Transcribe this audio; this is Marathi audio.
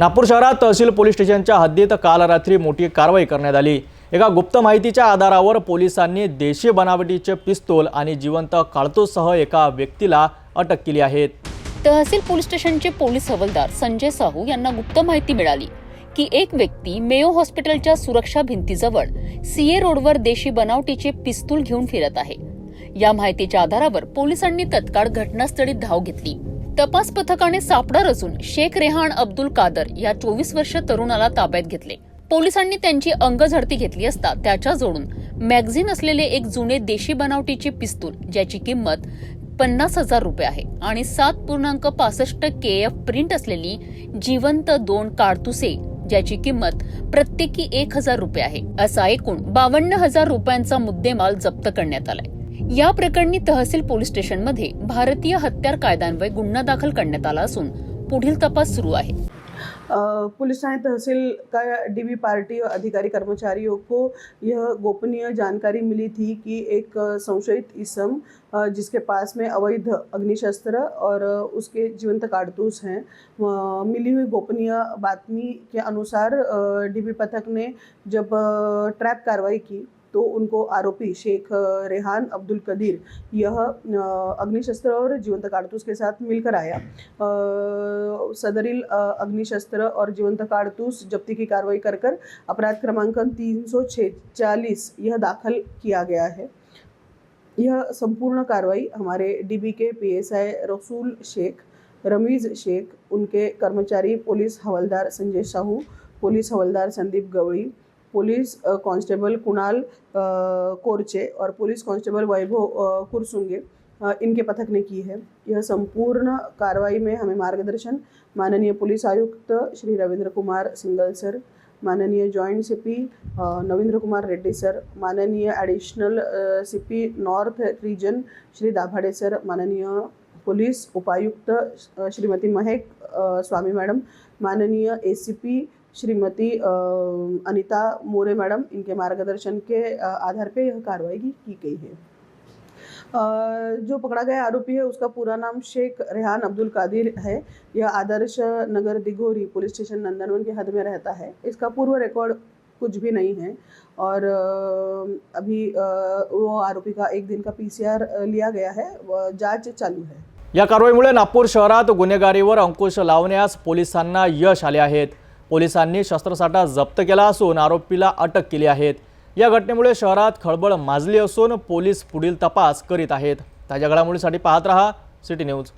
नागपूर शहरात तहसील पोलीस स्टेशनच्या हद्दीत काल रात्री मोठी कारवाई करण्यात आली. एका गुप्त माहितीच्या आधारावर पोलिसांनी देशी बनावटीचे पिस्तोल आणि जिवंत काळतोसह एका व्यक्तीला अटक केली आहे. तहसील पोलीस स्टेशनचे पोलीस हवालदार संजय साहू यांना गुप्त माहिती मिळाली की एक व्यक्ती मेयो हॉस्पिटलच्या सुरक्षा भिंतीजवळ सीए रोडवर देशी बनावटीचे पिस्तूल घेऊन फिरत आहे. या माहितीच्या आधारावर पोलिसांनी तत्काळ घटनास्थळी धाव घेतली. तपास पथकाने सापडा रचून शेख रेहान अब्दुल कादर या चोवीस वर्ष तरुणाला ताब्यात घेतले. पोलिसांनी त्यांची अंगझडती घेतली असता त्याच्या जोडून मॅगझिन असलेले एक जुने देशी बनावटीचे पिस्तूल ज्याची किंमत पन्नास हजार रुपये आहे आणि सात पूर्णांक पासष्ट के एफ प्रिंट असलेली जिवंत दोन काडतुसे ज्याची किंमत प्रत्येकी एक हजार रुपये आहे असा एकूण बावन्न हजार रुपयांचा मुद्देमाल जप्त करण्यात आलाय. या प्रकरणी तहसील पोलीस स्टेशनमध्ये भारतीय हत्यार कायद्यान्वये गुन्हा दाखल करण्यात आला असून पुढील तपास सुरू आहे. पुलिस थाने तहसील का डीबी पार्टी अधिकारी कर्मचारियों को यह गोपनीय जानकारी मिली थी कि एक संशयित इसम जिसके पास में अवैध अग्निशस्त्र और उसके जीवंत कारतूस हैं मिली हुई गोपनीय बातमी के अनुसार डीबी पथक ने जब ट्रैप कार्रवाई की तो उनको आरोपी शेख रेहान अब्दुल कदीर, यह अग्निशस्त्र और जीवंत कारतूस के साथ मिलकर आया। सदरील अग्निशस्त्र और जीवंत कारतूस जब्ती की कार्रवाई कर कर अपराध क्रमांकन तीन यह दाखिल किया गया है। यह संपूर्ण कार्रवाई हमारे डीबी के पीएसआई रसूल शेख, रमीज शेख, उनके कर्मचारी, पुलिस हवलदार संजय साहू, पुलिस हवलदार संदीप गवड़ी पुलिस कांस्टेबल कुणाल कोरचे और पुलिस कांस्टेबल वैभव कुरसुंगे इनके पथक ने की है। यह संपूर्ण कार्रवाई में हमें मार्गदर्शन, माननीय पुलिस आयुक्त श्री रविंद्र कुमार सिंगल सर, माननीय joint CP Navindra Kumar Reddy sir, माननीय additional CP north region Shri Dabhade sir, माननीय पुलिस उपायुक्त श्रीमती महेक स्वामी मैडम, माननीय एसीपी श्रीमती अनिता मोरे मैडम इनके मार्गदर्शन के आधार पे यह कार्रवाई की गई है। जो पकड़ा गया आरोपी है उसका पूरा नाम शेख रेहान अब्दुल कादिर है। यह आदर्श नगर दिघोरी पुलिस स्टेशन नंदनवन के हद में रहता है। इसका पूर्व रिकॉर्ड कुछ भी नहीं है और अभी वो आरोपी का एक दिन का पीसीआर लिया गया है व जांच चालू है। या कारवाईमुळे नागपूर शहरात गुन्हेगारीवर अंकुश लावण्यास पोलिसांना यश आले आहेत पोलिसांनी शस्त्रसाठा जप्त केला असून आरोपीला अटक केली आहे. या घटनेमुळे शहरात खळबळ माजली असून पोलीस पुढील तपास करीत आहेत. ताज्या घडामोडीसाठी पाहत रहा सिटी न्यूज.